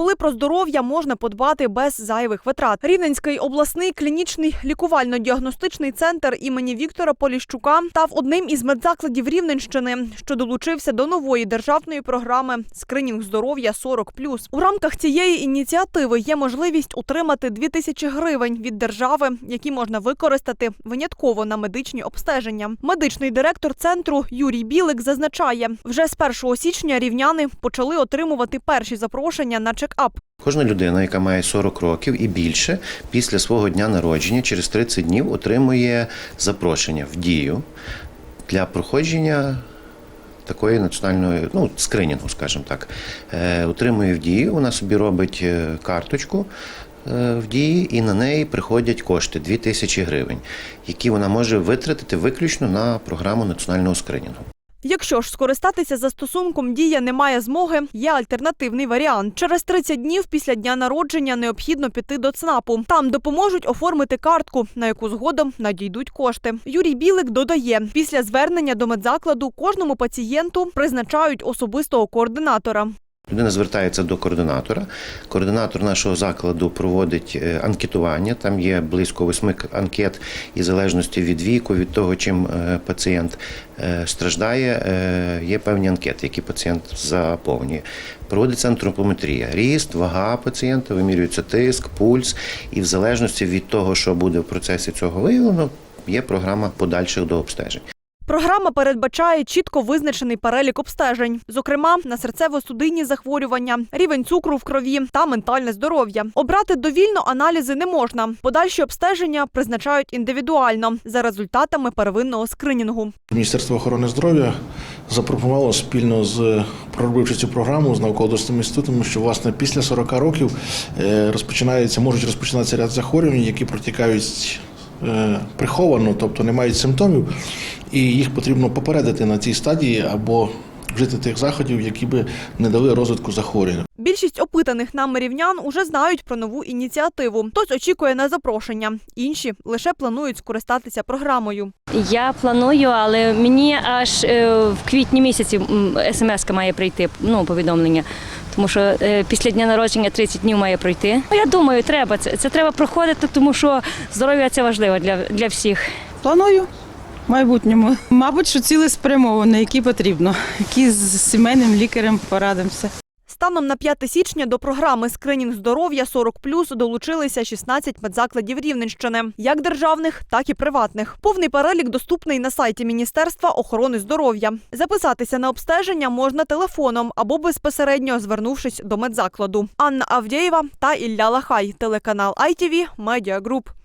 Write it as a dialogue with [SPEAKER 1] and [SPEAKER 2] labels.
[SPEAKER 1] коли про здоров'я можна подбати без зайвих витрат. Рівненський обласний клінічний лікувально-діагностичний центр імені Віктора Поліщука став одним із медзакладів Рівненщини, що долучився до нової державної програми Скринінг здоров'я 40+. У рамках цієї ініціативи є можливість отримати 2 тисячі гривень від держави, які можна використати винятково на медичні обстеження. Медичний директор центру Юрій Білик зазначає, вже з 1 січня рівняни почали отримувати перші запрошення на чекап.
[SPEAKER 2] Кожна людина, яка має 40 років і більше, після свого дня народження через 30 днів отримує запрошення в дію для проходження такої національної ну, скринінгу, скажімо так. Е, отримує в дію, вона собі робить е, карточку. е, В дії і на неї приходять кошти 2 тисячі гривень, які вона може витратити виключно на програму національного скринінгу.
[SPEAKER 1] Якщо ж скористатися застосунком дія немає змоги, є альтернативний варіант. Через 30 днів після дня народження необхідно піти до ЦНАПу. Там допоможуть оформити картку, на яку згодом надійдуть кошти. Юрій Білик додає, після звернення до медзакладу кожному пацієнту призначають особистого координатора.
[SPEAKER 2] Людина звертається до координатора. Координатор нашого закладу проводить е, анкетування. Там є близько восьми анкет, і в залежності від віку, від того, чим е, пацієнт е, страждає, є певні анкети, які пацієнт заповнює. Проводиться антропометрія, ріст, вага пацієнта, вимірюється тиск, пульс, і в залежності від того, що буде в процесі цього виявлено, є програма подальших до обстежень.
[SPEAKER 1] Програма передбачає чітко визначений перелік обстежень, зокрема на серцево-судинні захворювання, рівень цукру в крові та ментальне здоров'я. Обрати довільно аналізи не можна. Подальші обстеження призначають індивідуально за результатами первинного скринінгу.
[SPEAKER 3] Міністерство охорони здоров'я запропонувало спільно з проробивши цю програму з науково-дослідним інститутом, що власне після 40 років е, розпочинається, можуть розпочинатися ряд захворювань, які протікають приховано, тобто не мають симптомів, і їх потрібно попередити на цій стадії або вжити тих заходів, які би не дали розвитку захворювання.
[SPEAKER 1] Більшість опитаних нами рівнян уже знають про нову ініціативу. Хтось очікує на запрошення, інші лише планують скористатися програмою.
[SPEAKER 4] Я планую, але мені аж е, в квітні місяці смс має прийти, ну, повідомлення. Тому що е, після дня народження 30 днів має пройти. Ну, Я думаю, треба це. Це треба проходити, тому що здоров'я це важливо для, для всіх.
[SPEAKER 5] Планую майбутньому. Мабуть, що цілеспрямовано, які потрібно, які з сімейним лікарем порадимося.
[SPEAKER 1] Станом на 5 січня до програми Скринінг здоров'я 40+, долучилися 16 медзакладів Рівненщини, як державних, так і приватних. Повний перелік доступний на сайті Міністерства охорони здоров'я. Записатися на обстеження можна телефоном або безпосередньо звернувшись до медзакладу. Анна Авдєєва та Ілля Лахай, телеканал ITV Media Group.